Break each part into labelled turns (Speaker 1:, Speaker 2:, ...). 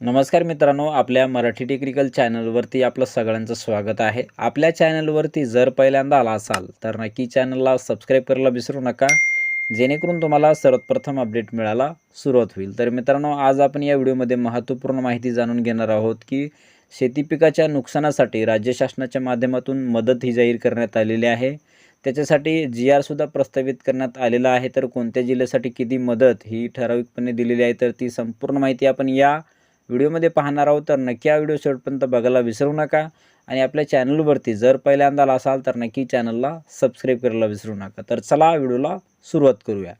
Speaker 1: नमस्कार मित्रांनो आपल्या मराठी टेक्निकल चॅनलवरती आपलं सगळ्यांचं स्वागत आहे. आपल्या चॅनलवरती जर पहिल्यांदा आला असाल तर नक्की चॅनलला सबस्क्राईब करायला विसरू नका. जेणेकरून तुम्हाला सर्वप्रथम अपडेट मिळायला सुरुवात होईल. तर मित्रांनो आज आपण या व्हिडिओमध्ये महत्त्वपूर्ण माहिती जाणून घेणार आहोत की शेती पिकाच्या नुकसानासाठी राज्य शासनाच्या माध्यमातून मदत ही जाहीर करण्यात आलेली आहे. त्याच्यासाठी जी आरसुद्धा प्रस्तावित करण्यात आलेला आहे. तर कोणत्या जिल्ह्यासाठी किती मदत ही ठराविकपणे दिलेली आहे तर ती संपूर्ण माहिती आपण या व्हिडिओमध्ये पाहणार आहोत तर नक्की हा व्हिडिओ शेवटपर्यंत बघायला विसरू नका. आणि आपल्या चॅनलवरती जर पहिल्यांदा आला असाल तर नक्की चॅनलला सबस्क्राईब करायला विसरू नका. तर चला व्हिडिओला सुरुवात करूया.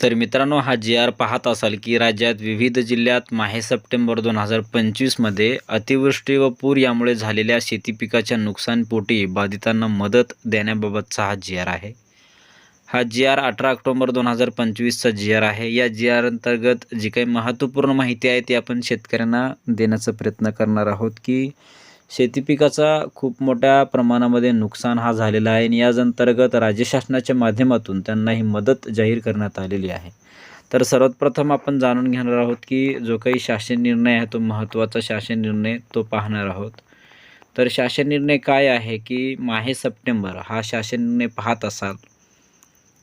Speaker 1: तर मित्रांनो हा जी आर पाहत असाल की राज्यात विविध जिल्ह्यात माहे सप्टेंबर दोन हजार पंचवीसमध्ये अतिवृष्टी व पूर यामुळे झालेल्या शेती पिकाच्या नुकसानपोटी बाधितांना मदत देण्याबाबतचा हा जी आर आहे. हा जी आर अठरा ऑक्टोबर दोन हजार पंचवीसचा जी आर आहे. या जी आर अंतर्गत जी काही महत्त्वपूर्ण माहिती आहे ती आपण शेतकऱ्यांना देण्याचा प्रयत्न करणार आहोत की शेती पिकाचा खूप मोठ्या प्रमाणामध्ये नुकसान हा झालेला आहे आणि याच अंतर्गत राज्य शासनाच्या माध्यमातून त्यांना ही मदत जाहीर करण्यात आलेली आहे. तर सर्वात प्रथम आपण जाणून घेणार आहोत की जो काही शासन निर्णय आहे तो महत्त्वाचा शासन निर्णय तो पाहणार आहोत. तर शासन निर्णय काय आहे की माहे सप्टेंबर हा शासन निर्णय पाहत असाल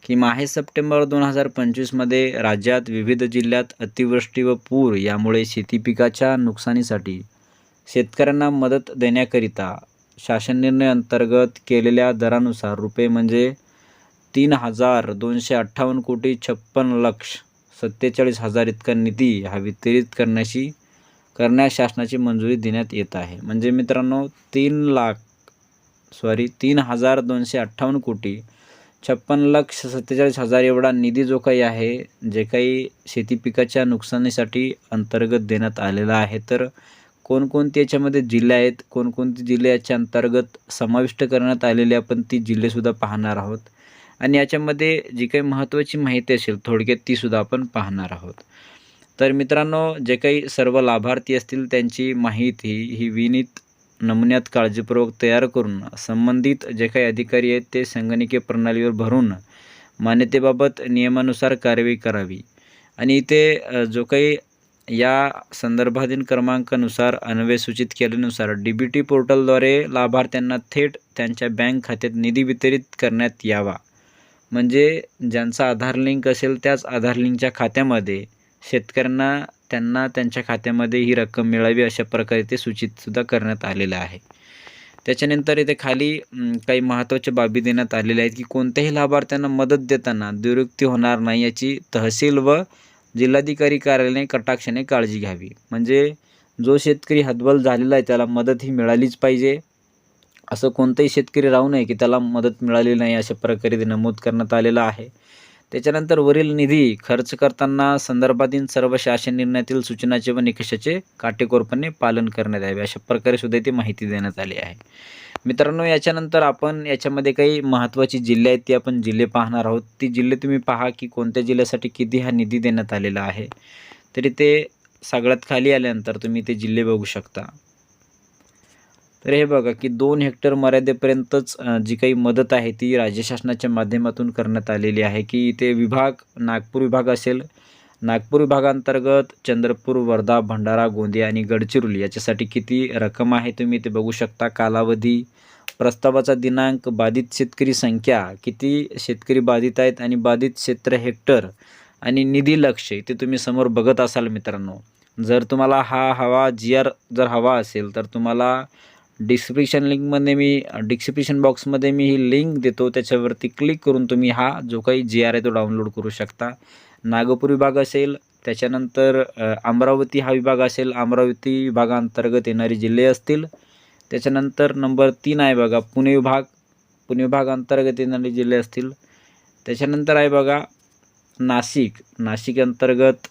Speaker 1: की माहे सप्टेंबर दोन हजार पंचवीसमध्ये राज्यात विविध जिल्ह्यात अतिवृष्टी व पूर यामुळे शेती पिकाच्या नुकसानीसाठी शेतकऱ्यांना मदत देण्याकरिता शासन निर्णय अंतर्गत केलेल्या दरानुसार रुपये म्हणजे तीन हजार दोनशे अठ्ठावन्न कोटी छप्पन लक्ष सत्तेचाळीस हजार इतका निधी हा वितरित करण्याची करण्यास शासनाची मंजुरी देण्यात येत आहे. म्हणजे मित्रांनो तीन लाख सॉरी तीन हजार दोनशे अठ्ठावन्न कोटी छप्पन लक्ष सत्तेचाळीस हजार एवढा निधी जो काही आहे जे काही शेती पिकाच्या नुकसानीसाठी अंतर्गत देण्यात आलेला आहे तर कोणकोणते याच्यामध्ये जिल्हे आहेत कोणकोणते जिल्हे याच्या अंतर्गत समाविष्ट करण्यात आलेले आपण ती जिल्हेसुद्धा पाहणार आहोत. आणि याच्यामध्ये जी काही महत्त्वाची माहिती असेल थोडक्यात तीसुद्धा आपण पाहणार आहोत. तर मित्रांनो जे काही सर्व लाभार्थी असतील त्यांची माहिती ही विनीत नमुन्यात काळजीपूर्वक तयार करून संबंधित जे काही अधिकारी आहेत ते संगणकीय प्रणालीवर भरून मान्यतेबाबत नियमानुसार कारवाई करावी. आणि इथे जो काही या संदर्भाधीन क्रमांकानुसार अन्वय सूचित केल्यानुसार डी बी टी पोर्टलद्वारे लाभार्थ्यांना थेट त्यांच्या बँक खात्यात निधी वितरित करण्यात यावा. म्हणजे ज्यांचा आधार लिंक असेल त्याच आधार लिंकच्या खात्यामध्ये शेतकऱ्यांना त्यांना त्यांच्या खात्यामध्ये ही रक्कम मिळावी अशा प्रकारे ते सूचितसुद्धा करण्यात आलेलं आहे. त्याच्यानंतर इथे खाली काही महत्त्वाच्या बाबी देण्यात आलेल्या आहेत की कोणत्याही लाभार्थ्यांना मदत देताना दुरुक्ती होणार नाही याची तहसील व जिल्हाधिकारी कार्यालयाने कटाक्षाने काळजी घ्यावी. म्हणजे जो शेतकरी हतबल झालेला आहे त्याला मदत ही मिळालीच पाहिजे. असं कोणताही शेतकरी राहू नये की त्याला मदत मिळाली नाही अशा प्रकारे ते नमूद करण्यात आलेलं आहे. त्याच्यानंतर वरील निधी खर्च करताना संदर्भातील सर्व शासन निर्णयातील सूचनाचे व निकषाचे काटेकोरपणे पालन करण्यात यावे अशा प्रकारे सुद्धा ती माहिती देण्यात आली आहे. मित्रांनो याच्यानंतर आपण याच्यामध्ये काही महत्त्वाची जिल्हे आहेत ती आपण जिल्हे पाहणार आहोत. ती जिल्हे तुम्ही पहा की कोणत्या जिल्ह्यासाठी किती हा निधी देण्यात आलेला आहे. तरी ते सगळ्यात खाली आल्यानंतर तुम्ही ते जिल्हे बघू शकता. तर हे बघा की दोन हेक्टर मर्यादेपर्यंतच जी काही मदत आहे ती राज्य शासनाच्या माध्यमातून करण्यात आलेली आहे की इथे विभाग नागपूर विभाग असेल नागपूर विभागांतर्गत चंद्रपूर वर्धा भंडारा गोंदिया आणि गडचिरोली याच्यासाठी किती रक्कम आहे तुम्ही ते बघू शकता? कालावधी प्रस्तावाचा दिनांक बाधित शेतकरी संख्या किती शेतकरी बाधित आहेत आणि बाधित क्षेत्र हेक्टर आणि निधी लक्ष ते तुम्ही समोर बघत असाल मित्रांनो. जर तुम्हाला हा हवा जी आर जर हवा असेल तर तुम्हाला डिस्क्रिप्शन लिंकमध्ये मी डिस्क्रिप्शन बॉक्समध्ये मी ही लिंक देतो. त्याच्यावरती क्लिक करून तुम्ही हा जो काही जी आर आहे तो डाउनलोड करू शकता. नागपूर विभाग असेल त्याच्यानंतर अमरावती हा विभाग असेल अमरावती विभागांतर्गत येणारे जिल्हे असतील. त्याच्यानंतर नंबर तीन आहे बघा पुणे विभाग. पुणे विभागांतर्गत येणारे जिल्हे असतील. त्याच्यानंतर आहे बघा नाशिक. नाशिक अंतर्गत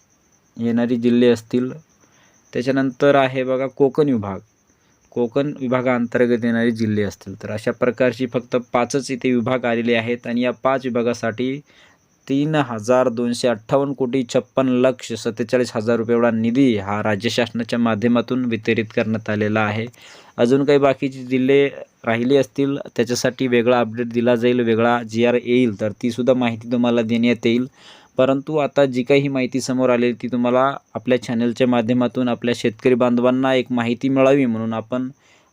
Speaker 1: येणारी जिल्हे असतील. त्याच्यानंतर आहे बघा कोकण विभाग. कोकण विभागाअंतर्गत येणारे जिल्हे असतील. तर अशा प्रकारची फक्त पाचच इथे विभाग आलेले आहेत आणि या पाच विभागासाठी तीन हजार दोनशे अठ्ठावन्न कोटी छप्पन लक्ष सत्तेचाळीस हजार रुपये एवढा निधी हा राज्य शासनाच्या माध्यमातून वितरित करण्यात आलेला आहे. अजून काही बाकीचे जिल्हे राहिले असतील त्याच्यासाठी वेगळा अपडेट दिला जाईल वेगळा जी आर येईल तर तीसुद्धा माहिती तुम्हाला देण्यात येईल. परंतु आता जी काही ही माहिती समोर आलेली ती तुम्हाला आपल्या चॅनलच्या माध्यमातून आपल्या शेतकरी बांधवांना एक माहिती मिळावी म्हणून आपण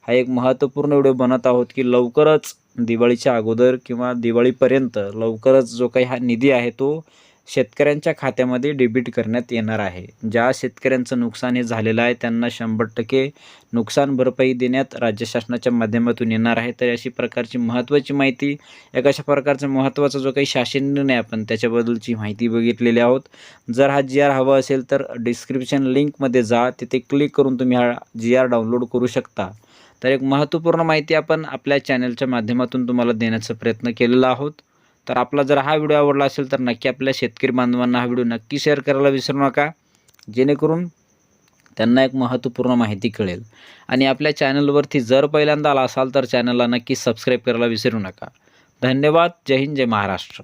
Speaker 1: हा एक महत्त्वपूर्ण व्हिडिओ बनत आहोत की लवकरच दिवाळीच्या अगोदर किंवा दिवाळीपर्यंत लवकरच जो काही हा निधी आहे तो शेतकऱ्यांच्या खात्यामध्ये डेबिट करण्यात येणार आहे. ज्या शेतकऱ्यांचं नुकसान हे झालेलं आहे त्यांना शंभर टक्के नुकसान भरपाई देण्यात राज्य शासनाच्या माध्यमातून येणार आहे. तर अशी प्रकारची महत्त्वाची माहिती एक अशा प्रकारचा महत्त्वाचा जो काही शासन निर्णय आपण त्याच्याबद्दलची माहिती बघितलेली आहोत. जर हा जी आर हवा असेल तर डिस्क्रिप्शन लिंकमध्ये जा. तिथे क्लिक करून तुम्ही हा जी आर डाउनलोड करू शकता. तर एक महत्त्वपूर्ण माहिती आपण आपल्या चॅनलच्या माध्यमातून तुम्हाला देण्याचा प्रयत्न केलेला आहोत. तर आपला जर हा व्हिडिओ आवडला असेल तर नक्की आपल्या शेतकरी बांधवांना हा व्हिडिओ नक्की शेअर करायला विसरू नका. जेणेकरून त्यांना एक महत्त्वपूर्ण माहिती कळेल. आणि आपल्या चॅनलवरती जर पहिल्यांदा आला असाल तर चॅनलला नक्की सबस्क्राईब करायला विसरू नका. धन्यवाद. जय हिंद जय महाराष्ट्र.